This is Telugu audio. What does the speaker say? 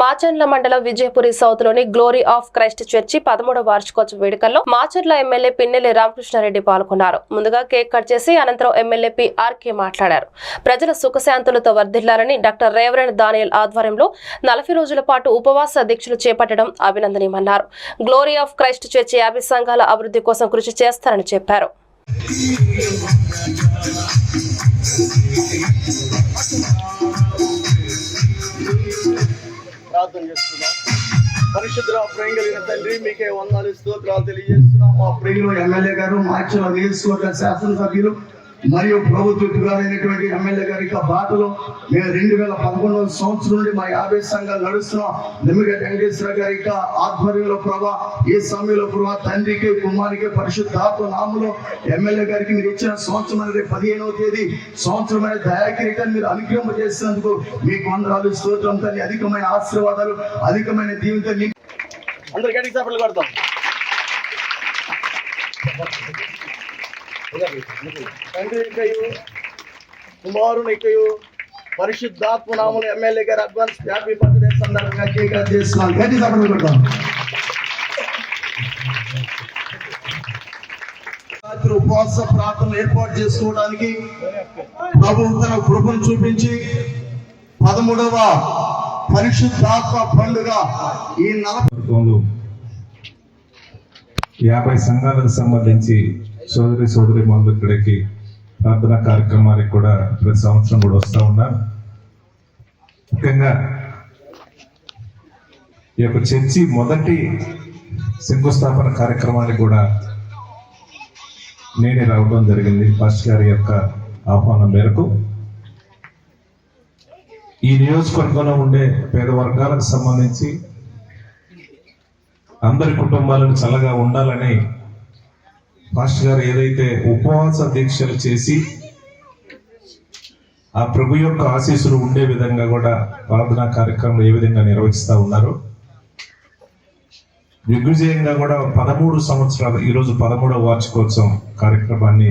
మాచర్ల మండలం విజయపురి సౌత్లోని గ్లోరీ ఆఫ్ క్రైస్ట్ చర్చి పదమూడవ వార్షికోత్సవ వేడుకల్లో మాచర్ల ఎమ్మెల్యే పిన్నెల్లి రామకృష్ణారెడ్డి పాల్గొన్నారు. ముందుగా కేక్ కట్ చేసి అనంతరం ఎమ్మెల్యే పి ఆర్కే మాట్లాడారు. ప్రజల సుఖశాంతులతో వర్ధిల్లారని డాక్టర్ రేవరణ్ దానియల్ ఆధ్వర్యంలో నలభై రోజుల పాటు ఉపవాస దీక్షలు చేపట్టడం అభినందనీయమన్నారు. గ్లోరీ ఆఫ్ క్రైస్ట్ చర్చి యాభై సంఘాల అభివృద్ధి కోసం కృషి చేస్తారని చెప్పారు. ప్రార్థన చేస్తున్నాం. పరిశుద్ధ ప్రేమ కలిగిన తండ్రి మీకే వందాలు స్తోత్రాలు తెలియజేస్తున్నాం. మా ప్రియులు ఎమ్మెల్యే గారు మార్చిన నియోజకవర్గ శాసనసభ్యులు మరియు ప్రభుత్వగారైనటువంటి ఎమ్మెల్యే గారి యొక్క బాటలో మేము రెండు వేల పదకొండవ సంవత్సరం నుండి మా యాభై సంఘాలు నడుస్తున్నాం నిమ్మగడ్డ వెంకటేశ్వర గారి యొక్క ఆధ్వర్యంలో ప్రభా ఈ సమయంలో ప్రభా తండ్రికి కుమారికి పరిశుద్ధాత్మ నామంలో ఎమ్మెల్యే గారికి మీరు ఇచ్చిన సంవత్సరం అనేది పదిహేనవ తేదీ. సంవత్సరం అనే దయాకిరీటాన్ని మీరు అనుగ్రహం చేసినందుకు మీకు వందరాలు స్తోత్రం తల్లి అధికమైన ఆశీర్వాదాలు అధికమైన దీవెనతో అందరికీ అందరు కడతాం. తండ్రి ఇకయు కుమారుని ఇకయు పరిశుద్ధాత్మ నామలు ఎమ్మెల్యే గారు అడ్వాన్స్ హ్యాపీ బర్త్డే సందర్భంగా కేక్ కట్ చేస్తున్నాం గట్టి రాత్రి ఉపవాస ప్రార్థనలు ఏర్పాటు చేసుకోవడానికి ప్రభు తన కృపను చూపించి పదమూడవ పరిశుద్ధాత్మ పండుగ ఈ నలభై యాభై సంఘాలకు సంబంధించి సోదరి సోదరి మనులు ఇక్కడికి ప్రార్థన కార్యక్రమానికి కూడా ప్రతి సంవత్సరం కూడా వస్తూ ఉన్నారు ముఖ్యంగా ఈ యొక్క చర్చి మొదటి శంకుస్థాపన కార్యక్రమానికి కూడా నేనే రావడం జరిగింది ఫస్ట్ గారి యొక్క ఆహ్వానం మేరకు. ఈ నియోజకవర్గంలో ఉండే పేద వర్గాలకు సంబంధించి అందరి కుటుంబాలను చల్లగా ఉండాలని పాస్టర్ గారు ఏదైతే ఉపవాస దీక్షలు చేసి ఆ ప్రభు యొక్క ఆశీస్సులు ఉండే విధంగా కూడా ప్రార్థనా కార్యక్రమం ఏ విధంగా నిర్వహిస్తా ఉన్నారు దిగ్విజయంగా కూడా పదమూడు సంవత్సరాలు ఈరోజు పదమూడవ వార్షికోత్సవం కార్యక్రమాన్ని